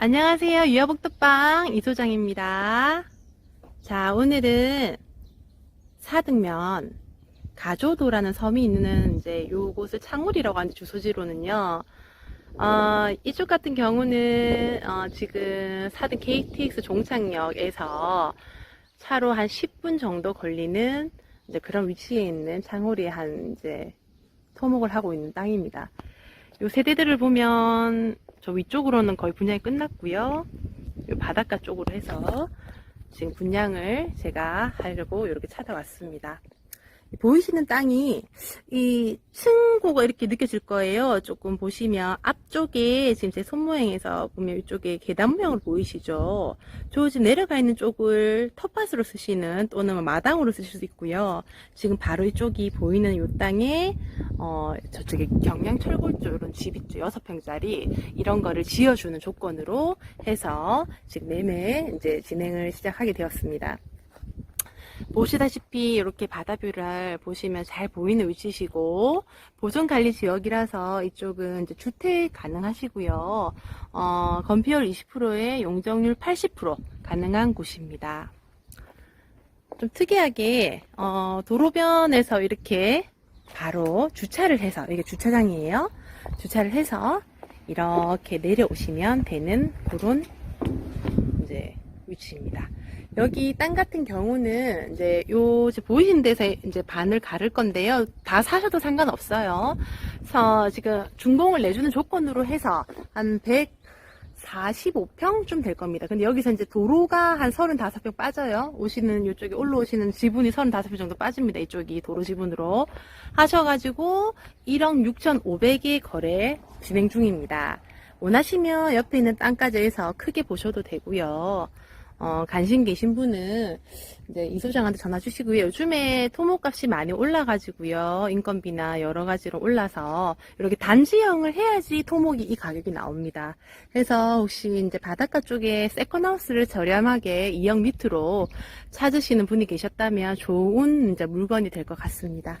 안녕하세요. 유아복덕방 이소장입니다. 자, 오늘은 사등면 가조도라는 섬이 있는 이제 요곳을 창울이라고 하는데 주소지로는요. 어, 이쪽 같은 경우는 어, 지금 사등 KTX 종착역에서 차로 한 10분 정도 걸리는 이제 그런 위치에 있는 창홀이 한 이제 토목을 하고 있는 땅입니다. 요 세대들을 보면 저 위쪽으로는 거의 분양이 끝났고요. 요 바닷가 쪽으로 해서 지금 분양을 제가 하려고 이렇게 찾아왔습니다. 보이시는 땅이 이 층고가 이렇게 느껴질 거예요. 조금 보시면 앞쪽에 지금 제 손모양에서 보면 이쪽에 계단 모양으로 보이시죠? 저 지금 내려가 있는 쪽을 텃밭으로 쓰시는 또는 마당으로 쓰실 수 있고요. 지금 바로 이쪽이 보이는 이 땅에 어 저쪽에 경량 철골 쪽 이런 집 있죠. 여섯 평짜리 이런 거를 지어주는 조건으로 해서 지금 매매 이제 진행을 시작하게 되었습니다. 보시다시피 이렇게 바다뷰를 보시면 잘 보이는 위치시고 보존관리 지역이라서 이쪽은 이제 주택 가능하시고요. 어, 건폐율 20%에 용적률 80% 가능한 곳입니다. 좀 특이하게 어, 도로변에서 이렇게 바로 주차를 해서 이게 주차장이에요. 주차를 해서 이렇게 내려오시면 되는 그런 위치입니다. 여기 땅 같은 경우는 이제 요 보이시는 데서 이제 반을 가를 건데요. 다 사셔도 상관없어요. 그래서 지금 준공을 내주는 조건으로 해서 한 145평쯤 될 겁니다. 근데 여기서 이제 도로가 한 35평 빠져요. 오시는 이쪽에 올라오시는 지분이 35평 정도 빠집니다. 이쪽이 도로 지분으로 하셔가지고 1억 6,500의 거래 진행 중입니다. 원하시면 옆에 있는 땅까지 해서 크게 보셔도 되고요. 어, 관심 계신 분은 이제 이 소장한테 전화 주시고요. 요즘에 토목값이 많이 올라가지고요. 인건비나 여러 가지로 올라서 이렇게 단지형을 해야지 토목이 이 가격이 나옵니다. 그래서 혹시 이제 바닷가 쪽에 세컨하우스를 저렴하게 2억 밑으로 찾으시는 분이 계셨다면 좋은 이제 물건이 될 것 같습니다.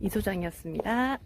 이 소장이었습니다.